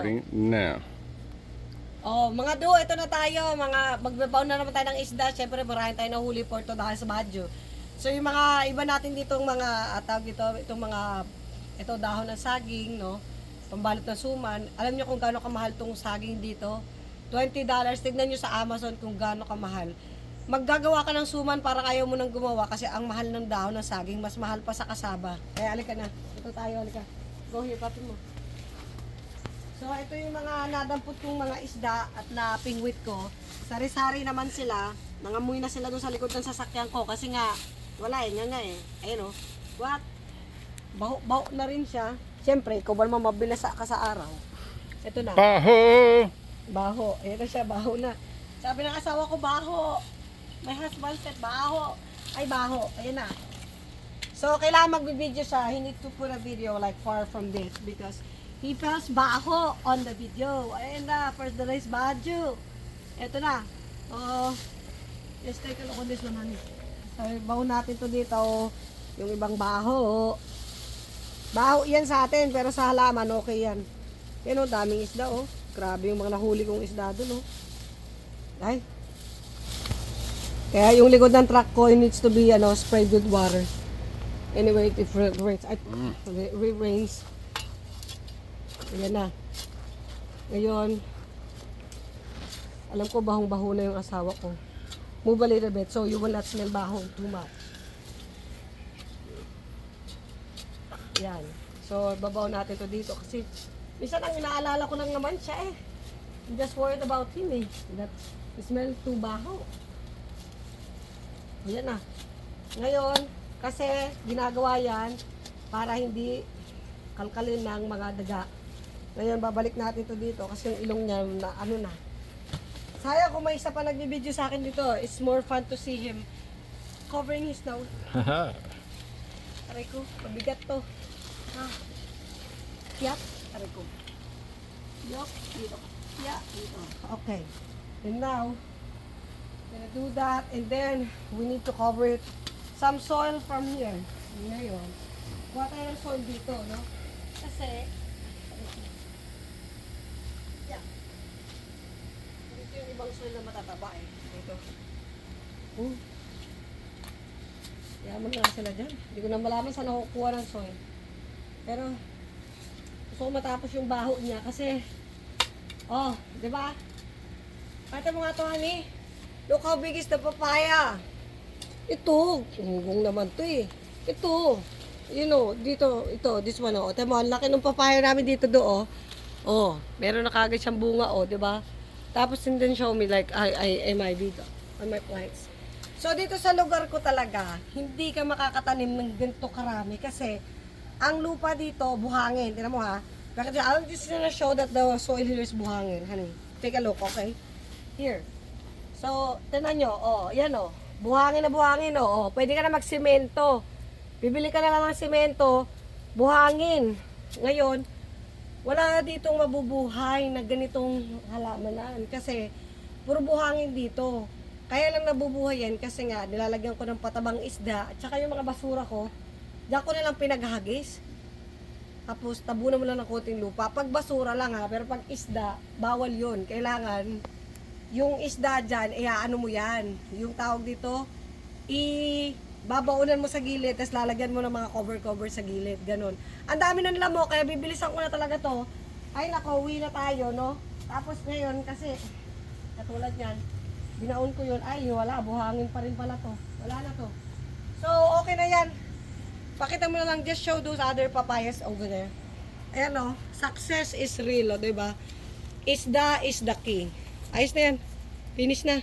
Starting now. Oh, mga do, ito na tayo. Mga magbabaw na naman tayo ng isda. Siyempre, marami tayo nahuli for to dahil sa Baguio. So, yung mga iba natin ditong mga atag dito, itong mga ito dahon ng saging, no? Pambalot ng suman. Alam niyo kung gaano kamahal tong saging dito? $20. Tignan niyo sa Amazon kung gaano kamahal. Maggagawa ka ng suman para ayaw mo nang gumawa kasi ang mahal ng dahon ng saging mas mahal pa sa kasaba. Kaya alika na. Ito tayo, alika. Go here, papi mo. So, ito yung mga nadampot kong mga isda at napingwit ko. Sari-sari naman sila. Nangamoy na sila doon sa likod ng sasakyan ko kasi nga, wala eh, nga nga eh. Ayun oh. What? Baho, baho na rin siya. Siyempre, ikaw ba naman mabilis sa- ka sa araw? Ito na. Baho! Baho. Na siya, baho na. Sabi ng asawa ko, baho. My husband said, baho. Ay, baho. Ayan na. So, kailangan magbibideo siya. He need to put a video like far from this because he feels baho on the video. Ayan na, first the race badyo. Ito na. Oh, let's take a look on this one, honey. So, baho natin to dito. Yung ibang baho. Baho yan sa atin, pero sa halaman, okay yan. Yan o, daming isda oh. Grabe yung mga nahuli kong isda doon oh. Ay. Kaya yung likod ng truck ko, it needs to be ano, sprayed with water. Anyway, it rains, ay, it rains. Ayan na. Ngayon, alam ko bahong-baho na yung asawa ko. Move a little bit so you will not smell baho too much. Yan. So, babaw natin to dito kasi minsan ang inaalala ko lang naman siya eh. I'm just worried about him eh. That smell too baho. Yan na. Ngayon, kasi ginagawa yan para hindi kalkalin ng mga daga. Ngayon, babalik natin to dito kasi yung ilong niya na ano na. Sayang kung may isa pa nagbibideo sa akin dito. It's more fun to see him covering his nose. Aray ko, mabigat to. Ah. Yap, aray ko. Yup, dito. Yeah, dito. Okay. And now, gonna do that and then we need to cover it some soil from here. Ngayon, kuha tayo ng soil dito, no? Kasi, yeah. Dito yung ibang soil na matataba eh. Dito. Oh. Yaman na sila dyan. Hindi ko na malaman saan ako kukuha ng soil. Pero, gusto ko matapos yung baho niya kasi, oh, di ba? Pati mo nga to, honey. Look how big is the papaya. Ito, gunggong naman to eh. Ito, you know, dito, ito, this one, oh. Tama, laki ng papaya namin dito do, oh. Oh, meron na kagad siyang bunga, oh, di ba? Tapos and then show me like, I, I, am I dito, on my plants. So, dito sa lugar ko talaga, hindi ka makakatanim ng ganito karami kasi ang lupa dito, buhangin. Tingnan mo ha. Bakit I'm just gonna show that the soil here is buhangin, honey. Take a look, okay? Here. So, tingnan nyo, oh, yan oh. Buhangin na buhangin, oh. oh. Pwede ka na magsimento. Bibili ka na lang ng simento, buhangin. Ngayon, wala ditong mabubuhay na ganitong halamanan kasi puro buhangin dito. Kaya lang nabubuhay yan kasi nga nilalagyan ko ng patabang isda at saka yung mga basura ko, diyan ko na lang pinaghagis. Tapos tabunan mo lang ng konting lupa. Pag basura lang ha, pero pag isda, bawal yon Kailangan yung isda dyan, eh ano mo yan. Yung tawag dito, i babaunan mo sa gilid, tapos lalagyan mo ng mga cover-cover sa gilid. Ganon. Ang dami ng lamo, kaya bibilisan ko na talaga to. Ay nako, uwi na tayo, no? Tapos ngayon, kasi, katulad yan, binaon ko yun, ay wala, buhangin pa rin pala to. Wala na to. So, okay na yan. Pakita mo na lang, just show those other papayas over there. Ayan o, success is real, o, diba? Isda is the key. Ayos na yan. Finish na.